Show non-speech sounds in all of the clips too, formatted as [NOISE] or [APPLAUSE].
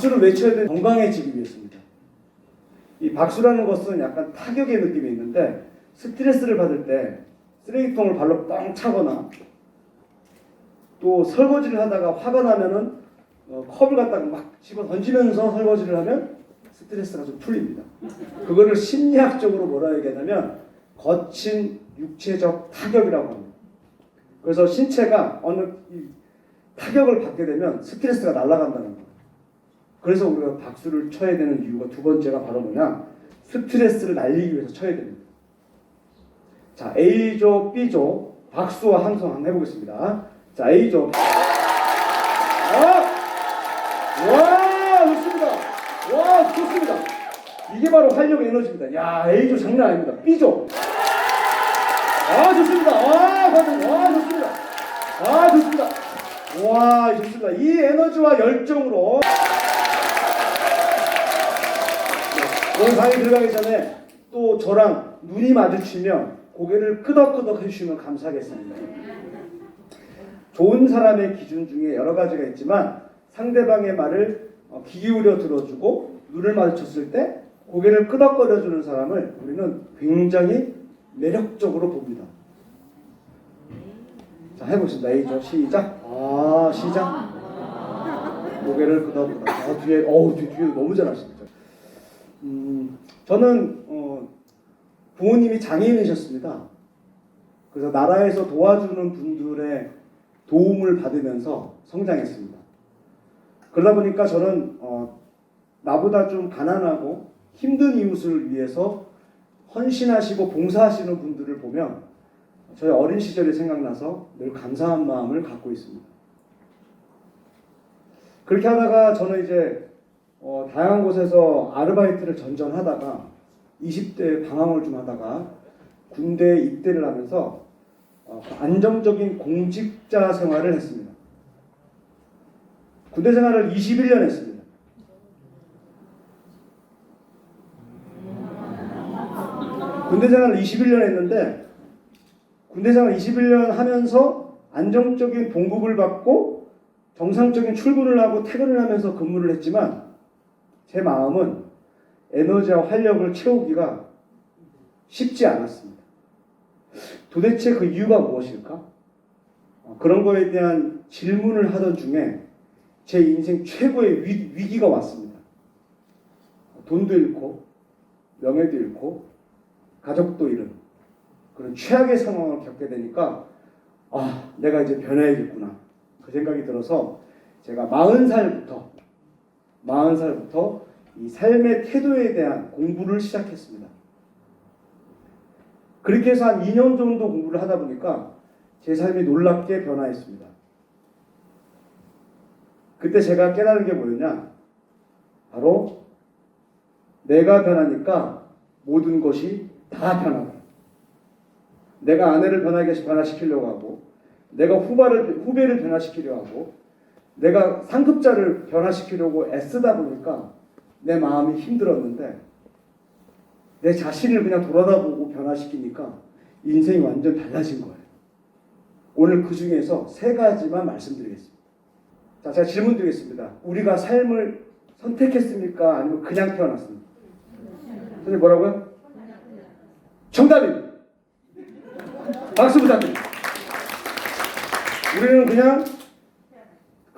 박수를 외쳐야 되는 건강해지기 위해서입니다. 이 박수라는 것은 약간 타격의 느낌이 있는데 스트레스를 받을 때 쓰레기통을 발로 뻥 차거나 또 설거지를 하다가 화가 나면은 어, 컵을 갖다가 막 집어 던지면서 설거지를 하면 스트레스가 좀 풀립니다. 그거를 심리학적으로 뭐라 얘기하냐면 거친 육체적 타격이라고 합니다. 그래서 신체가 어느 이 타격을 받게 되면 스트레스가 날아간다는 거예요. 그래서 우리가 박수를 쳐야 되는 이유가 두 번째가 바로 뭐냐? 스트레스를 날리기 위해서 쳐야 됩니다. 자, A조, B조 박수와 함성 한번 해보겠습니다. 자, A조. 아! 와, 좋습니다. 와, 좋습니다. 이게 바로 활력 에너지입니다. 야, A조 장난 아닙니다. B조. 아, 좋습니다. 와, 과장. 와, 좋습니다. 아, 좋습니다. 와, 좋습니다. 이 에너지와 열정으로 강의 들어가기 전에 또 저랑 눈이 마주치면 고개를 끄덕끄덕 해주시면 감사하겠습니다. 좋은 사람의 기준 중에 여러 가지가 있지만 상대방의 말을 어, 귀 기울여 들어주고 눈을 마주쳤을 때 고개를 끄덕거려주는 사람을 우리는 굉장히 매력적으로 봅니다. 자 해보겠습니다. A죠. 시작. 아 시작. 고개를 끄덕끄덕. 아 뒤에 어우 뒤에, 뒤에 너무 잘하십니다. 음 저는 어, 부모님이 장애인이셨습니다. 그래서 나라에서 도와주는 분들의 도움을 받으면서 성장했습니다. 그러다 보니까 저는 어, 나보다 좀 가난하고 힘든 이웃을 위해서 헌신하시고 봉사하시는 분들을 보면 저의 어린 시절이 생각나서 늘 감사한 마음을 갖고 있습니다. 그렇게 하다가 저는 이제 어, 다양한 곳에서 아르바이트를 전전하다가 20대 방황을 좀 하다가 군대에 입대를 하면서 어, 안정적인 공직자 생활을 했습니다. 군대 생활을 21년 했습니다. 군대 생활을 21년 했는데 군대 생활 21년 하면서 안정적인 봉급을 받고 정상적인 출근을 하고 퇴근을 하면서 근무를 했지만 제 마음은 에너지와 활력을 채우기가 쉽지 않았습니다. 도대체 그 이유가 무엇일까? 어, 그런 거에 대한 질문을 하던 중에 제 인생 최고의 위, 위기가 왔습니다. 돈도 잃고 명예도 잃고 가족도 잃은 그런 최악의 상황을 겪게 되니까 아 내가 이제 변해야겠구나 그 생각이 들어서 제가 40살부터 40살부터 이 삶의 태도에 대한 공부를 시작했습니다. 그렇게 해서 한 2년 정도 공부를 하다 보니까 제 삶이 놀랍게 변화했습니다. 그때 제가 깨달은 게 뭐였냐? 바로 내가 변하니까 모든 것이 다 변하다. 내가 아내를 변하게 변화시키려고 하고, 내가 후배를 후배를 변화시키려고 하고, 내가 상급자를 변화시키려고 애쓰다 보니까 내 마음이 힘들었는데 내 자신을 그냥 돌아다보고 변화시키니까 인생이 완전 달라진 거예요. 오늘 그 중에서 세 가지만 말씀드리겠습니다. 자, 제가 질문 드리겠습니다. 우리가 삶을 선택했습니까? 아니면 그냥 태어났습니까? 선생님 뭐라고요? 정답입니다. 박수 부탁드립니다. 우리는 그냥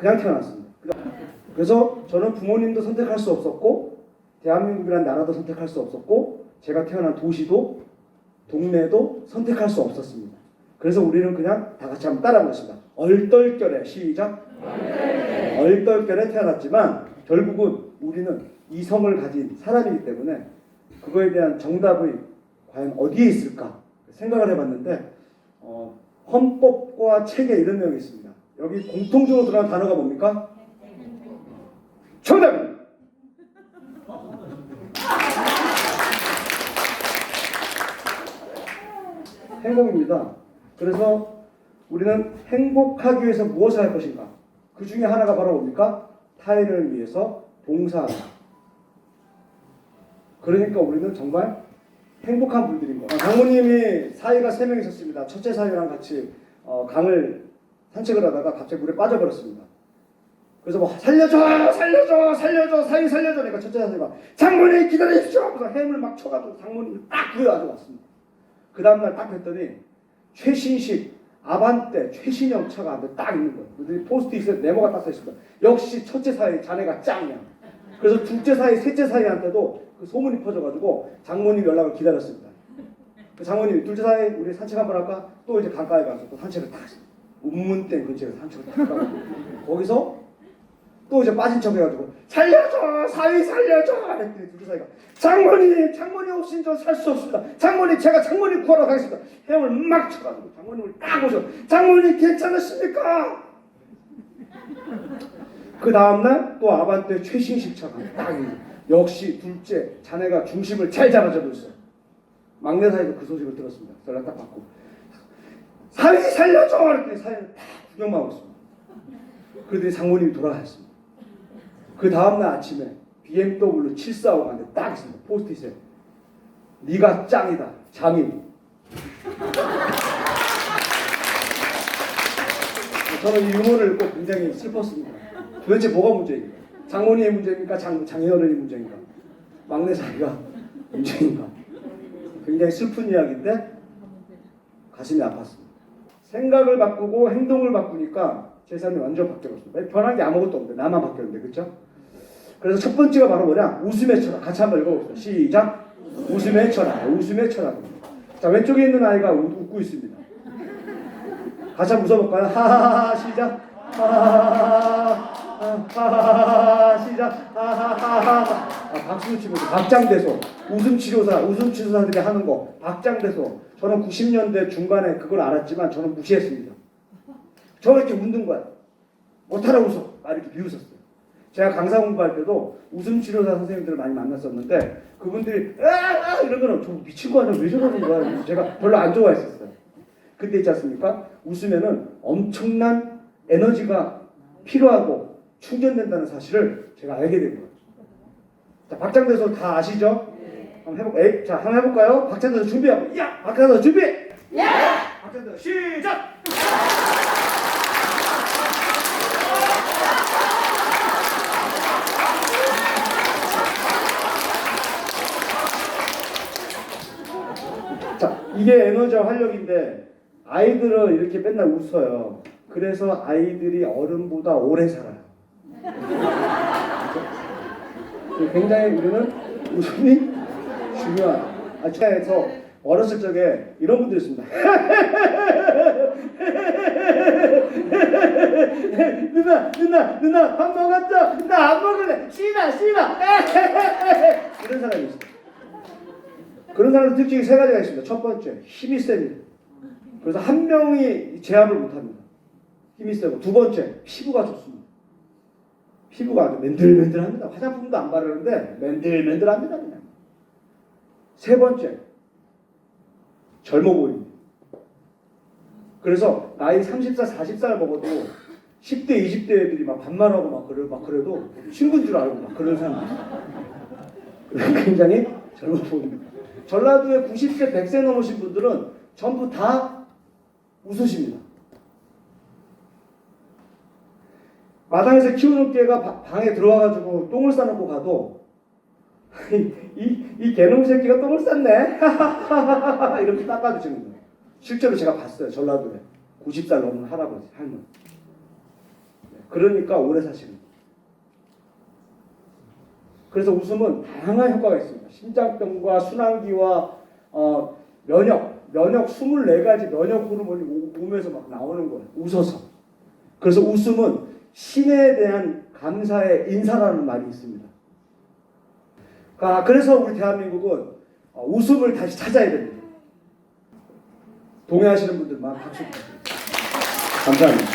그냥 태어났습니다. 그래서 저는 부모님도 선택할 수 없었고 대한민국이라는 나라도 선택할 수 없었고 제가 태어난 도시도 동네도 선택할 수 없었습니다. 그래서 우리는 그냥 다 같이 한번 따라하겠습니다. 얼떨결에 시작. 얼떨결에 태어났지만 결국은 우리는 이성을 가진 사람이기 때문에 그거에 대한 정답이 과연 어디에 있을까 생각을 해봤는데 어, 헌법과 체계 이런 내용이 있습니다. 여기 공통적으로 들어간 단어가 뭡니까? 정답입니다. 행복입니다. 그래서 우리는 행복하기 위해서 무엇을 할 것인가? 그 중에 하나가 바로 뭡니까? 타인을 위해서 봉사하다. 그러니까 우리는 정말 행복한 분들인 거예요. 장모님이 사이가 세명 있었습니다. 첫째 사이랑 같이 어, 강을 산책을 하다가 갑자기 물에 빠져버렸습니다. 그래서 뭐 살려줘 살려줘 살려줘 사위 살려줘. 그러니까 첫째 사위가 장모님 기다리십시오. 하면서 햄을 막 쳐가지고 장모님을 딱 구해가지고 왔습니다. 그 다음날 딱 했더니 최신식 아반떼 최신형 차가 딱 있는 거예요. 포스트잇에 네모가 딱 써있습니다. 역시 첫째 사위 자네가 짱이야. 그래서 둘째 사위 셋째 사위한테도 그 소문이 퍼져가지고 장모님 연락을 기다렸습니다. 그 장모님이 둘째 사위 우리 산책 한번 할까? 또 이제 강가에 가서 또 산책을 딱 했어요. 운문댐 근처에서 산책을 딱 가고 거기서 또 이제 빠진 척 해가지고 살려줘 사위 살려줘 했더니 둘째 사위가 장모님 장모님 없인 저살 수 없습니다 장모님 제가 장모님 구하러 가겠습니다 헤엄을 막 쳐가지고 장모님을 딱 모셔 장모님 괜찮으십니까? 그 다음날 또 아반떼 최신식 차가 딱. 역시 둘째 자네가 중심을 잘 잡아주고 있어요 막내 사이도 그 소식을 들었습니다. 연락 딱 받고 사위 살려줘! 이렇게 사위를 다 구경만 하고 있습니다. 그러더니 장모님이 돌아가셨습니다. 그 다음날 아침에 BMW 745가는데 딱 있습니다. 포스트잇에 네가 짱이다. 장인. 저는 이 유머를 읽고 굉장히 슬펐습니다. 도대체 뭐가 문제인가? 장모님의 문제입니까? 장, 장인어른의 문제인가? 막내 사위가 문제인가? 굉장히 슬픈 이야기인데 가슴이 아팠습니다. 생각을 바꾸고 행동을 바꾸니까 제 삶이 완전 바뀌었습니다. 변한 게 아무것도 없는데 나만 바뀌었는데 그렇죠? 그래서 첫 번째가 바로 뭐냐? 웃음의 철학. 같이 한번 읽어봅시다. 시작. 웃음의 철학. 웃음의 철학. 자 왼쪽에 있는 아이가 웃- 웃고 있습니다. 같이 한번 웃어볼까요? 하하하 시작. 하하하 하하하 시작. 하하하하 아, 박수 치고 박장대소 웃음 치료사 웃음 치료사들이 하는 거 박장대소 저는 90년대 중반에 그걸 알았지만 저는 무시했습니다. 저 이렇게 웃는 거야. 못하라 웃어. 아 이렇게 비웃었어요. 제가 강사 공부할 때도 웃음 치료사 선생님들을 많이 만났었는데 그분들이 으아 이런 거는 저 미친 거 아니야 왜 저러는 거야 제가 별로 안 좋아했었어요. 근데 있지 않습니까? 웃으면은 엄청난 에너지가 필요하고 충전된다는 사실을 제가 알게 된 거예요. 자, 박장대소 다 아시죠? 한번 해볼, 에이, 자, 한번 해볼까요? 박장대소 준비하고, 야! 박장대소 준비! 야! 박장대소 시작! 자, 이게 에너지와 활력인데 아이들은 이렇게 맨날 웃어요. 그래서 아이들이 어른보다 오래 살아요. 그렇죠? 굉장히 우리는 웃음이 중요한. 아, 제에서 어렸을 적에 이런 분들이 있습니다. [LAUGHS] 누나, 누나, 누나, 밥 먹었죠? 나 안 먹을래. 씨나, 씨나. [LAUGHS] 이런 사람이 있어요. 그런 사람들 특징이 세 가지가 있습니다. 첫 번째, 힘이 셉니다. 그래서 한 명이 제압을 못 합니다. 힘이 세고 두 번째, 피부가 좋습니다. 피부가 아주 맨들맨들합니다. 화장품도 안 바르는데 맨들맨들합니다. 그냥. 세 번째, 젊어 보입니다. 그래서 나이 30살, 40살 먹어도 10대, 20대 애들이 막 반말하고 막 그래 막 그래도 친구인 줄 알고 막 그런 사람들 있어요. 굉장히 젊어 보입니다. 전라도의 90세, 100세 넘으신 분들은 전부 다 웃으십니다. 마당에서 키우는 개가 바- 방에 들어와가지고 똥을 싸놓고 가도 이, 이, 이 개놈 새끼가 똥을 쌌네 [LAUGHS] 이렇게 닦아주시는 거예요. 실제로 제가 봤어요. 전라도에 90살 넘은 할아버지, 할머니. 네, 그러니까 오래 사시는 거예요. 그래서 웃음은 다양한 효과가 있습니다. 심장병과 순환기와 어, 면역, 면역 24가지 면역 호르몬이 오- 몸에서 막 나오는 거예요. 웃어서. 그래서 웃음은 신에 대한 감사의 인사라는 말이 있습니다. 아, 그래서 우리 대한민국은 어, 웃음을 다시 찾아야 됩니다. 동의하시는 분들만 박수. 감사합니다.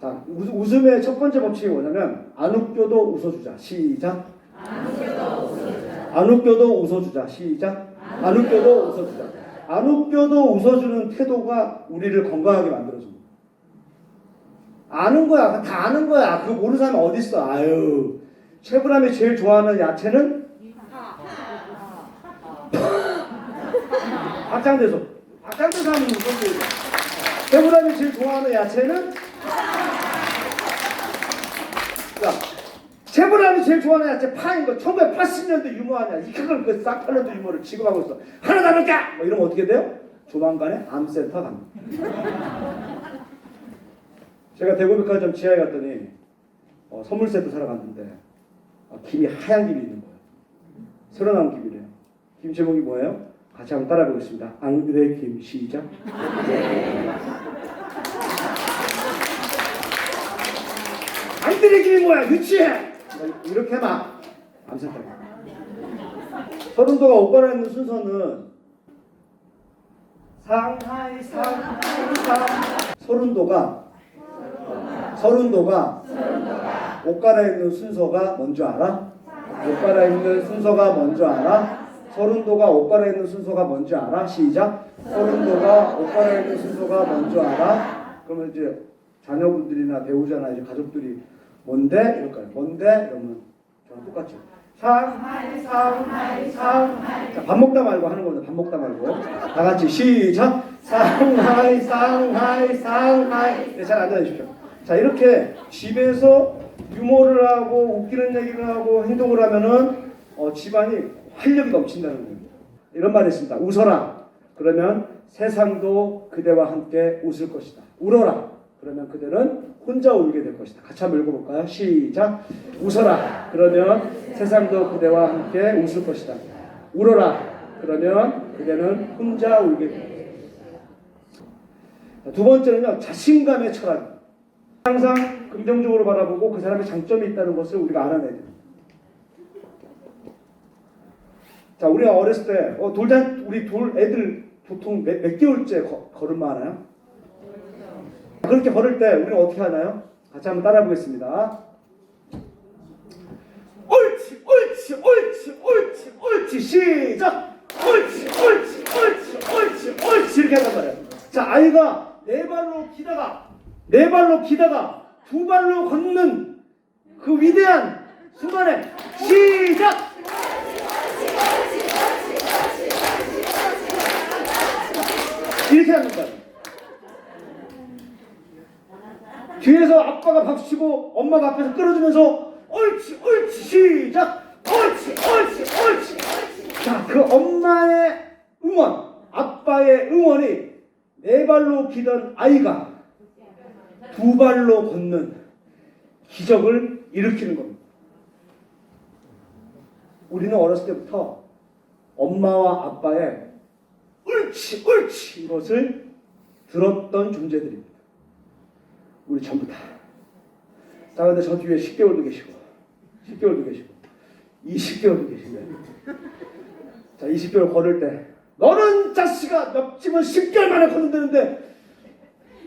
자, 웃- 웃음의 첫 번째 법칙이 뭐냐면 안 웃겨도 웃어주자. 시작. 안 웃겨도 웃어주자. 시작. 안 웃겨도 웃어주자. 안 웃겨도 웃어주는 태도가 우리를 건강하게 만들어줍니다. 아는 거야. 다 아는 거야. 그거 모르는 사람이 어디 있어? 아유. 최불암이 제일 좋아하는 야채는 박장대소. 박장대소 하면 무슨 소리야? 최불암이 제일 좋아하는 야채는 자, 제보람이 제일 좋아하는 야채 파인 거 1980년도 유머 아니야. 이 그걸 그 싹팔년도 유머를 지금 하고 있어. 하나 남을까? 뭐 이러면 어떻게 돼요? 조만간에 암센터 갑니다. 제가 대구백화점 지하에 갔더니 어, 선물 세트 사러 갔는데 어, 김이 하얀 김이 있는 거예요. 새로 나온 김이래요. 김 제목이 뭐예요? 같이 한번 따라 해보겠습니다. 앙드레 김 시작. 앙드레 김이 뭐야? 유치해. 이렇게 막 암센터. 서른도가 오빠라 있는 순서는 상하이 상하이 상 서른도가 서른도가 옷 갈아입는 순서가 뭔지 알아? 옷 갈아입는 순서가 뭔지 알아? 서른도가 옷 갈아입는 순서가 뭔지 알아? 시작. 서른도가 옷 갈아입는 순서가 뭔지 알아? 그러면 이제 자녀분들이나 배우자나 이제 가족들이 뭔데? 이럴 거예요. 뭔데? 이러면 저랑 똑같죠. 상하이 상하이 상하이 자, 밥 먹다 말고 하는 겁니다. 밥 먹다 말고 다 같이 시작. 상하이 상하이 상하이 네, 잘 앉아 주십시오. 자 이렇게 집에서 유머를 하고 웃기는 얘기를 하고 행동을 하면은 어, 집안이 활력이 넘친다는 겁니다. 이런 말이 있습니다. 웃어라. 그러면 세상도 그대와 함께 웃을 것이다. 울어라. 그러면 그대는 혼자 울게 될 것이다. 같이 한번 읽어볼까요? 시작. 웃어라. 그러면 세상도 그대와 함께 웃을 것이다. 울어라. 그러면 그대는 혼자 울게 될 것이다. 두 번째는요. 자신감의 철학. 항상 긍정적으로 바라보고 그 사람의 장점이 있다는 것을 우리가 알아내야 됩니다. 자, 우리가 어렸을 때 어, 돌잔 우리 돌 애들 보통 몇, 몇 개월째 거, 걸음마 하나요? 그렇게 걸을 때 우리는 어떻게 하나요? 같이 한번 따라해 보겠습니다. 옳지, 옳지, 옳지, 옳지, 옳지, 시작. 옳지, 옳지, 옳지, 옳지, 옳지 이렇게 한단 말이에요. 자, 아이가 네 발로 기다가 네 발로 기다가 두 발로 걷는 그 위대한 순간에 시작. 이렇게 하는 거예요. 뒤에서 아빠가 박수 치고 엄마가 앞에서 끌어주면서 옳지 옳지 시작 옳지 옳지 옳지 자 그 엄마의 응원 아빠의 응원이 네 발로 기던 아이가 두 발로 걷는 기적을 일으키는 겁니다 우리는 어렸을 때부터 엄마와 아빠의 옳지 옳지 이것을 들었던 존재들입니다 우리 전부 다. 자, 근데 저 뒤에 10개월도 계시고, 10개월도 계시고, 20개월도 계시네. 자, 20개월 걸을 때, 너는 자식아, 옆집은 10개월 만에 걷는다는데,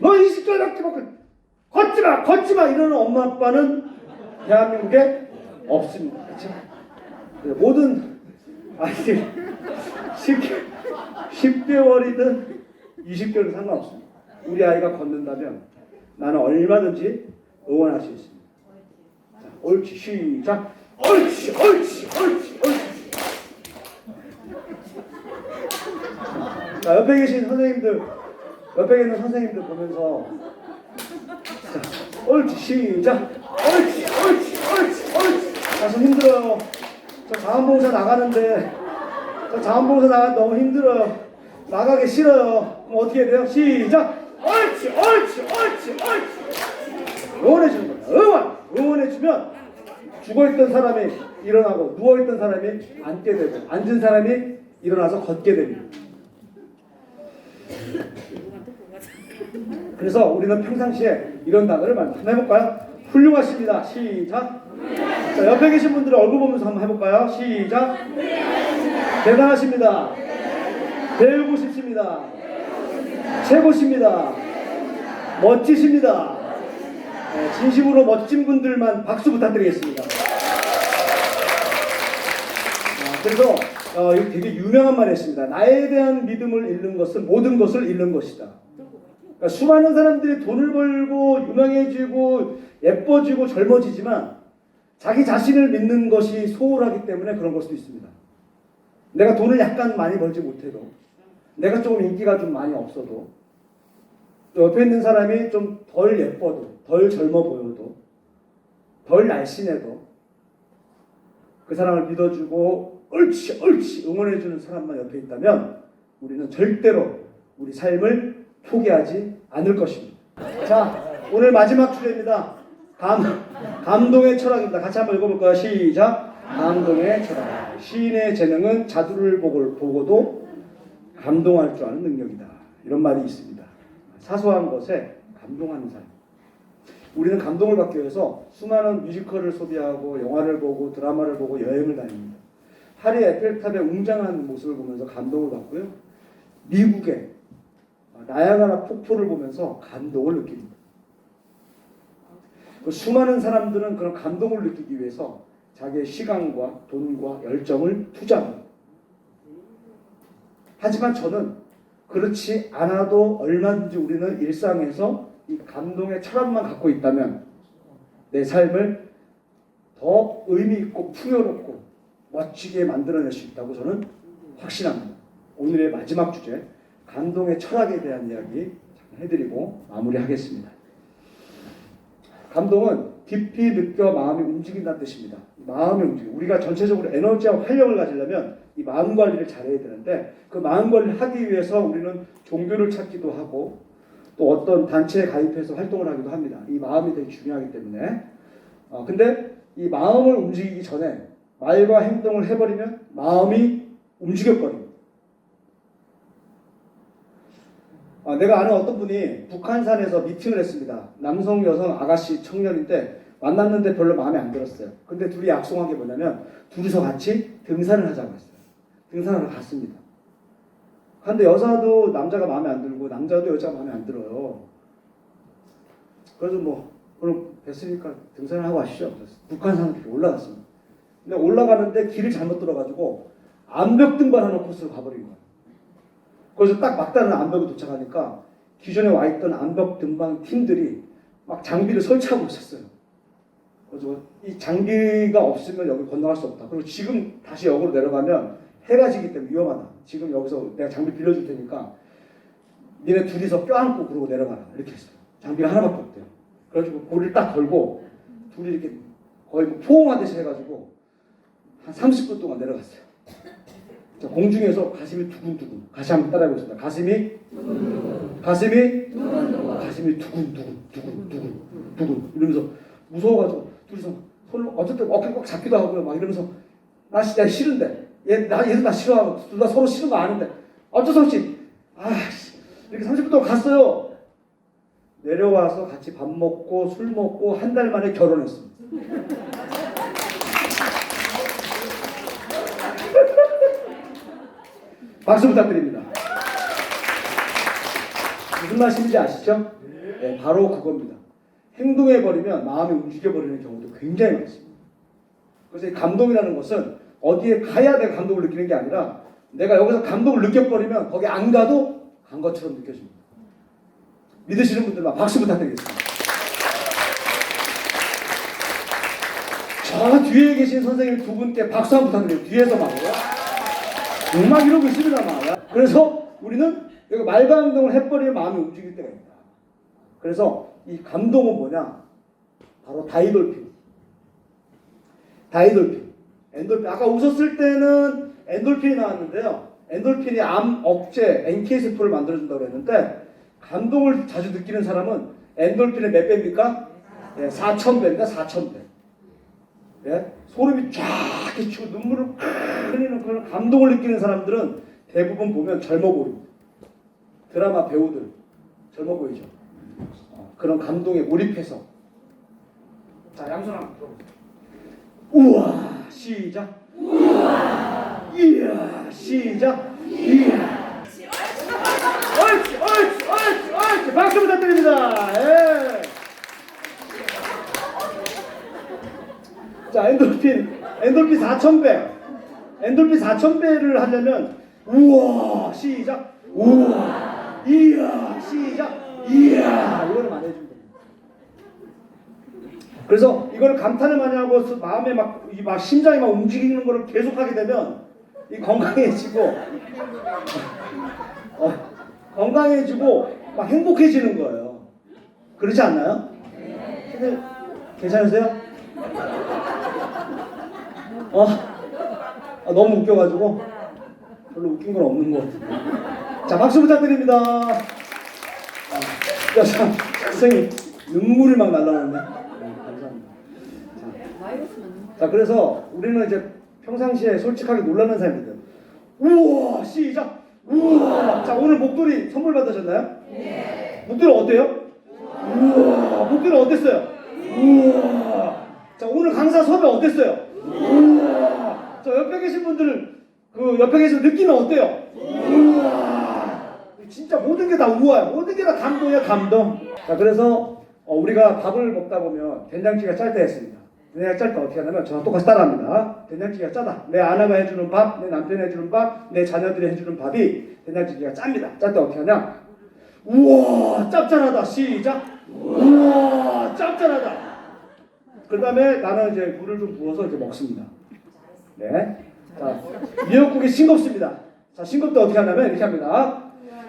너 20개월 밖에 못 걷지 마, 걷지 마! 이러는 엄마, 아빠는 대한민국에 없습니다. 그렇죠? 모든 아이들 10개, 10 개월이든 20개월이든 상관없습니다. 우리 아이가 걷는다면 나는 얼마든지 응원할 수 있습니다. 자, 옳지 시작. 옳지 옳지 옳지 옳지. 자 옆에 계신 선생님들 옆에 있는 선생님들 보면서 자, 옳지 시작. 옳지 옳지 옳지 옳지. 자좀 힘들어요. 저 자원봉사 나가는데 저 자원봉사 나가 너무 힘들어요. 나가기 싫어요. 그럼 어떻게 해야 돼요? 시작. 옳지, 옳지, 옳지, 옳지. 응원해 주는 거야. 응원, 응원해 주면 죽어 있던 사람이 일어나고 누워 있던 사람이 앉게 되고 앉은 사람이 일어나서 걷게 됩니다. 그래서 우리는 평상시에 이런 단어를 많이 해볼까요? 훌륭하십니다. 시작. 자, 옆에 계신 분들 얼굴 보면서 한번 해볼까요? 시작. 대단하십니다. 배우고 싶습니다. 최고십니다. 멋지십니다. 네, 진심으로 멋진 분들만 박수 부탁드리겠습니다. 아, 그래서 어, 되게 유명한 말이 있습니다. 나에 대한 믿음을 잃는 것은 모든 것을 잃는 것이다. 그러니까 수많은 사람들이 돈을 벌고 유명해지고 예뻐지고 젊어지지만 자기 자신을 믿는 것이 소홀하기 때문에 그런 걸 수도 있습니다. 내가 돈을 약간 많이 벌지 못해도 내가 조금 인기가 좀 많이 없어도 또 옆에 있는 사람이 좀 덜 예뻐도 덜 젊어 보여도 덜 날씬해도 그 사람을 믿어주고 옳지 옳지 응원해주는 사람만 옆에 있다면 우리는 절대로 우리 삶을 포기하지 않을 것입니다. 자 오늘 마지막 주제입니다. 감 감동의 철학입니다. 같이 한번 읽어볼까요? 시작. 감동의 철학. 시인의 재능은 자두를 보고, 보고도 감동할 줄 아는 능력이다. 이런 말이 있습니다. 사소한 것에 감동하는 사람. 우리는 감동을 받기 위해서 수많은 뮤지컬을 소비하고 영화를 보고 드라마를 보고 여행을 다닙니다. 파리 에펠탑의 웅장한 모습을 보면서 감동을 받고요. 미국의 나야가라 폭포를 보면서 감동을 느낍니다. 그 수많은 사람들은 그런 감동을 느끼기 위해서 자기의 시간과 돈과 열정을 투자합니다. 하지만 저는 그렇지 않아도 얼마든지 우리는 일상에서 이 감동의 철학만 갖고 있다면 내 삶을 더 의미 있고 풍요롭고 멋지게 만들어낼 수 있다고 저는 확신합니다. 오늘의 마지막 주제 감동의 철학에 대한 이야기 해드리고 마무리하겠습니다. 감동은 깊이 느껴 마음이 움직인다는 뜻입니다. 마음이 움직여. 우리가 전체적으로 에너지와 활력을 가지려면 이 마음 관리를 잘해야 되는데 그 마음 관리를 하기 위해서 우리는 종교를 찾기도 하고 또 어떤 단체에 가입해서 활동을 하기도 합니다. 이 마음이 되게 중요하기 때문에. 어, 근데 이 마음을 움직이기 전에 말과 행동을 해버리면 마음이 움직여버립니다. 아, 내가 아는 어떤 분이 북한산에서 미팅을 했습니다. 남성, 여성, 아가씨, 청년인데 만났는데 별로 마음에 안 들었어요. 근데 둘이 약속한 게 뭐냐면 둘이서 같이 등산을 하자고 했어요. 등산하러 갔습니다. 근데 여자도 남자가 마음에 안 들고 남자도 여자가 마음에 안 들어요. 그래서 뭐 그럼 됐으니까 등산을 하고 가시죠. 이렇게 올라갔습니다. 근데 올라가는데 길을 잘못 들어가지고 암벽 등반하는 코스로 가버린 거예요. 그래서 딱 막다른 암벽에 도착하니까 기존에 와 있던 암벽 등반 팀들이 막 장비를 설치하고 있었어요. 그래서 이 장비가 없으면 여기 건너갈 수 없다. 그리고 지금 다시 역으로 내려가면 해가 지기 때문에 위험하다. 지금 여기서 내가 장비 빌려줄 테니까 니네 둘이서 껴안고 그러고 내려가라. 이렇게 했어요. 장비가 하나밖에 없대요. 그래가지고 고리를 딱 걸고 둘이 이렇게 거의 뭐 포옹하듯이 해가지고 한 30분 동안 내려갔어요. 자, 공중에서 가슴이 두근두근. 다시 한번 따라해보겠습니다. 가슴이 가슴이 가슴이 두근두근 두근두근 두근 이러면서 무서워가지고 둘이서 손을 어쨌든 어깨 꽉 잡기도 하고요. 막 이러면서 나 진짜 싫은데 얘, 나, 얘도 나 싫어하고 둘 다 서로 싫은 거 아는데 어쩔 수 없이 아씨 이렇게 30분 동안 갔어요. 내려와서 같이 밥 먹고 술 먹고 한 달 만에 결혼했습니다. 박수 부탁드립니다. 무슨 말씀인지 아시죠? 네, 바로 그겁니다. 행동해버리면 마음이 움직여버리는 경우도 굉장히 많습니다. 그래서 이 감동이라는 것은 어디에 가야 내가 감동을 느끼는 게 아니라 내가 여기서 감동을 느껴버리면 거기 안 가도 간 것처럼 느껴집니다. 믿으시는 분들만 박수 부탁드리겠습니다. 저 뒤에 계신 선생님 두 분께 박수 한번 부탁드려요. 뒤에서 말이요. 정말 이러고 있습니다, 말. 그래서 우리는 여기 말과 행동을 해버리면 마음이 움직일 때가 있다. 그래서 이 감동은 뭐냐? 바로 다이돌핀. 다이돌핀. 엔돌핀. 아까 웃었을 때는 엔돌핀이 나왔는데요. 엔돌핀이 암 억제, NK 세포를 만들어준다고 했는데 감동을 자주 느끼는 사람은 엔돌핀의 몇 배입니까? 네, 4,000배입니다. 4,000배. 예? 소름이 쫙 끼치고 눈물을 팍 흘리는 그런 감동을 느끼는 사람들은 대부분 보면 젊어 보입니다. 드라마 배우들 젊어 보이죠? 어, 그런 감동에 몰입해서 자 양손 한번 들어보세요. 우와 시작. 우와 이야 시작. 이야 옳지 옳지 옳지 옳지 박수 부탁드립니다. 예. 자, 엔돌핀, 엔돌핀 4,000배. 엔돌핀 4,000배를 하려면, 우와, 시작. 우와, 이야, 시작. 이야, 이거를 많이 해주면 됩니다. 그래서 이걸 감탄을 많이 하고 스- 마음에 막, 이막 심장이 막 움직이는 거를 계속 하게 되면 이 건강해지고, [LAUGHS] 어, 건강해지고 막 행복해지는 거예요. 그렇지 않나요? 근데 괜찮으세요? 어? 아, 너무 웃겨가지고 별로 웃긴 건 없는 것 같은데. 자 박수 부탁드립니다. 아, 야, 자, 선생님 눈물이 막 날라왔네. 네, 감사합니다. 자, 자 그래서 우리는 이제 평상시에 솔직하게 놀라는 사람이들. 우와 시작. 우와. 자 오늘 목도리 선물 받으셨나요? 네. 목도리 어때요? 우와. 목도리 어땠어요? 우와. 자 오늘 강사 섭외 어땠어요? 옆에 계신 분들은 그 옆에 계신 느낌은 어때요? 우와. 진짜 모든 게 다 우아야. 모든 게 다 감동이야 감동. 자 그래서 어, 우리가 밥을 먹다 보면 된장찌개가 짤 때 했습니다. 된장찌개 어떻게 하냐면 저랑 똑같이 따라합니다. 된장찌개가 짜다. 내 아내가 해주는 밥, 내 남편이 해주는 밥, 내 자녀들이 해주는 밥이 된장찌개가 짭니다. 짤 때 어떻게 하냐? 우와 짭짤하다. 시작. 우와 짭짤하다. 그 다음에 나는 이제 물을 좀 부어서 이제 먹습니다. 네. 자, 미역국이 싱겁습니다. 자, 싱겁 때 어떻게 하냐면 이렇게 합니다.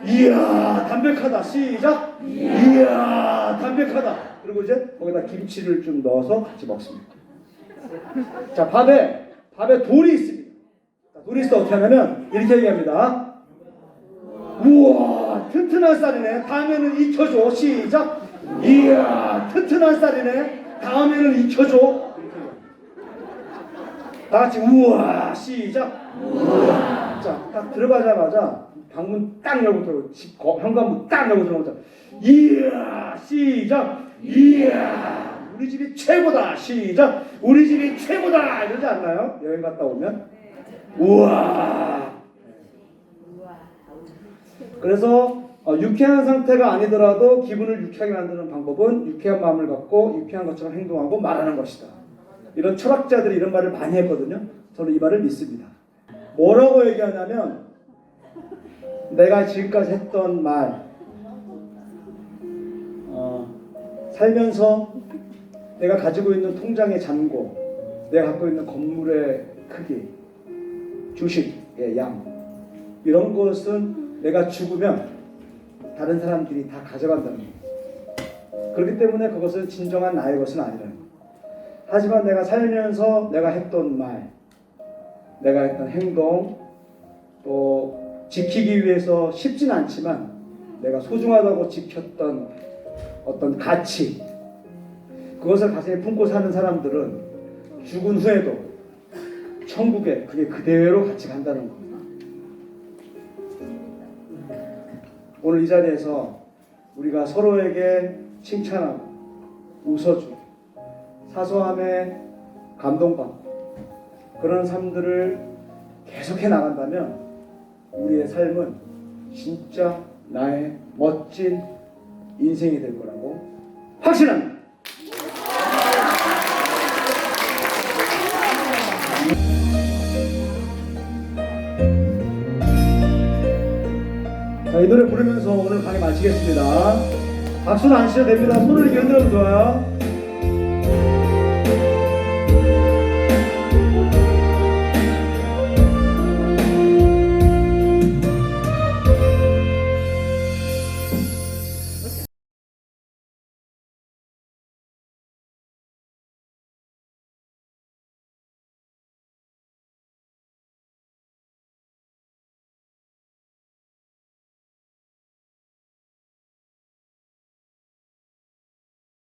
이야, 담백하다. 시작. 이야, 담백하다. 그리고 이제 거기다 김치를 좀 넣어서 같이 먹습니다. 자, 밥에, 밥에 돌이 있습니다. 자, 돌이 때 어떻게 하냐면 이렇게 얘기합니다. 우와, 튼튼한 쌀이네. 다음에는 익혀줘. 시작. 이야, 튼튼한 쌀이네. 다음에는 익혀줘. 다 같이 우와 시작. 우와. 자 딱 들어가자마자 방문 딱 열고 들어 집 거- 현관문 딱 열고 들어오자. 이야 시작. 이야 우리 집이 최고다 시작. 우리 집이 최고다 이러지 않나요? 여행 갔다 오면? 우와. 그래서 어, 유쾌한 상태가 아니더라도 기분을 유쾌하게 만드는 방법은 유쾌한 마음을 갖고 유쾌한 것처럼 행동하고 말하는 것이다. 이런 철학자들이 이런 말을 많이 했거든요. 저는 이 말을 믿습니다. 뭐라고 얘기하냐면 내가 지금까지 했던 말 어, 살면서 내가 가지고 있는 통장의 잔고 내가 갖고 있는 건물의 크기 주식의 양 이런 것은 내가 죽으면 다른 사람들이 다 가져간다는 거예요. 그렇기 때문에 그것은 진정한 나의 것은 아니라는 거예요. 하지만 내가 살면서 내가 했던 말, 내가 했던 행동, 또 지키기 위해서 쉽진 않지만 내가 소중하다고 지켰던 어떤 가치, 그것을 가슴에 품고 사는 사람들은 죽은 후에도 천국에 그게 그대로 같이 간다는 겁니다. 오늘 이 자리에서 우리가 서로에게 칭찬하고 웃어주고 사소함에 감동받고 그런 삶들을 계속해 나간다면 우리의 삶은 진짜 나의 멋진 인생이 될 거라고 확신합니다. 자, 이 노래 부르면서 오늘 강의 마치겠습니다. 박수는 안 치셔도 됩니다. 손을 이렇게 흔들어도 좋아요.